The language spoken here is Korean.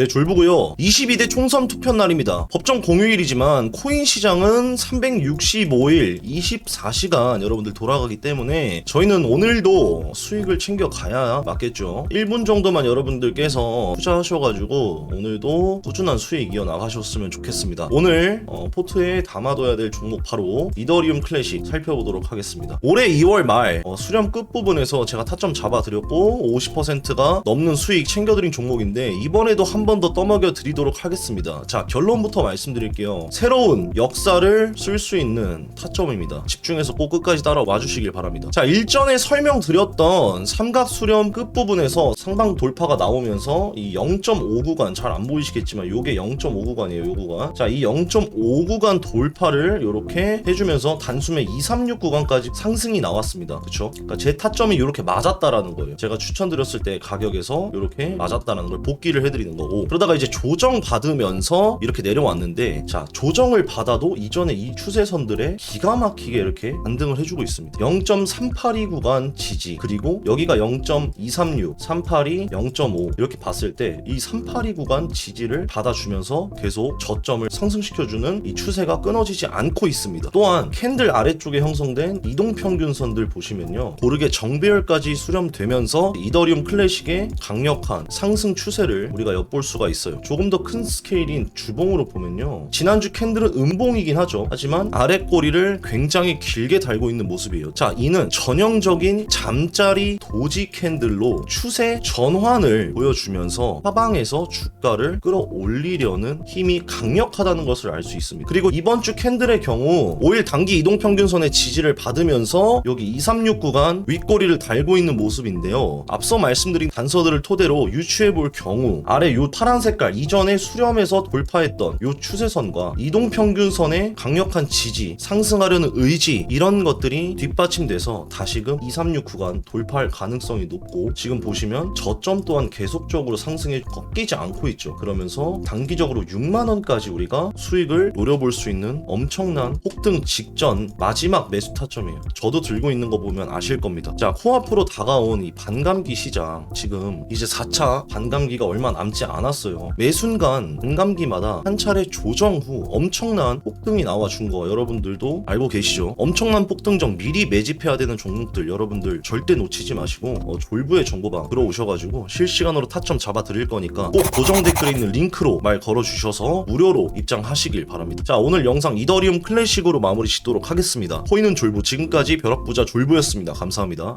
네, 졸부고요. 22대 총선 투표 날입니다. 법정 공휴일이지만 코인 시장은 365일 24시간 여러분들 돌아가기 때문에 저희는 오늘도 수익을 챙겨 가야 맞겠죠. 1분 정도만 여러분들께서 투자하셔가지고 오늘도 꾸준한 수익 이어 나가셨으면 좋겠습니다. 오늘 어, 포트에 담아둬야 될 종목 바로 이더리움 클래식 살펴보도록 하겠습니다. 올해 2월 말 어, 수렴 끝부분에서 제가 타점 잡아드렸고 50%가 넘는 수익 챙겨드린 종목인데 이번에도 한번 더 떠먹여 드리도록 하겠습니다. 자 결론부터 말씀드릴게요. 새로운 역사를 쓸 수 있는 타점입니다. 집중해서 꼭 끝까지 따라와 주시길 바랍니다. 자 일전에 설명드렸던 삼각 수렴 끝부분에서 상방 돌파가 나오면서 이 0.5 구간 잘 안 보이시겠지만 요게 0.5 구간이에요. 요 구간. 자 이 0.5 구간 돌파를 이렇게 해주면서 단숨에 236 구간까지 상승이 나왔습니다. 그쵸? 그러니까 제 타점이 이렇게 맞았다라는 거예요. 제가 추천드렸을 때 가격에서 이렇게 맞았다라는 걸 복귀를 해드리는 거고 그러다가 이제 조정 받으면서 이렇게 내려왔는데 자 조정을 받아도 이전에 이 추세선들에 기가 막히게 이렇게 반등을 해주고 있습니다. 0.382 구간 지지 그리고 여기가 0.236, 382, 0.5 이렇게 봤을 때 이 382 구간 지지를 받아주면서 계속 저점을 상승시켜주는 이 추세가 끊어지지 않고 있습니다. 또한 캔들 아래쪽에 형성된 이동평균선들 보시면요 고르게 정배열까지 수렴되면서 이더리움 클래식의 강력한 상승 추세를 우리가 엿볼 수가 있어요. 조금 더 큰 스케일인 주봉으로 보면요 지난주 캔들은 음봉이긴 하죠. 하지만 아래 꼬리를 굉장히 길게 달고 있는 모습이에요. 자, 이는 전형적인 잠자리 도지 캔들로 추세 전환을 보여주면서 하방에서 주가를 끌어올리려는 힘이 강력하다는 것을 알 수 있습니다. 그리고 이번 주 캔들의 경우 5일 단기 이동 평균선의 지지를 받으면서 여기 236 구간 윗꼬리를 달고 있는 모습인데요. 앞서 말씀드린 단서들을 토대로 유추해 볼 경우 아래 요 파란 색깔 이전에 수렴에서 돌파했던 요 추세선과 이동 평균선의 강력한 지지, 상승하려는 의지 이런 것들이 뒷받침돼서 다시금 236 구간 돌파할 가능성이 높고 지금 보시면 저점 또한 계속적으로 상승에 꺾이지 않고 있죠. 그러면서 단기적으로 6만 원까지 우리가 수익을 노려볼 수 있는 엄청난 폭등 직전 마지막 매수 타점이에요. 저도 들고 있는 거 보면 아실 겁니다. 자, 코앞으로 다가온 이 반감기 시장 지금 이제 4차 반감기가 얼마 남지 않 았어요. 매 순간 반감기마다 한 차례 조정 후 엄청난 폭등이 나와준 거 여러분들도 알고 계시죠? 엄청난 폭등 전 미리 매집해야 되는 종목들 여러분들 절대 놓치지 마시고 어, 졸부의 정보방 들어오셔가지고 실시간으로 타점 잡아 드릴 거니까 꼭 고정 댓글에 있는 링크로 말 걸어주셔서 무료로 입장하시길 바랍니다. 자 오늘 영상 이더리움 클래식으로 마무리 짓도록 하겠습니다. 코인은 졸부 지금까지 벼락부자 졸부였습니다. 감사합니다.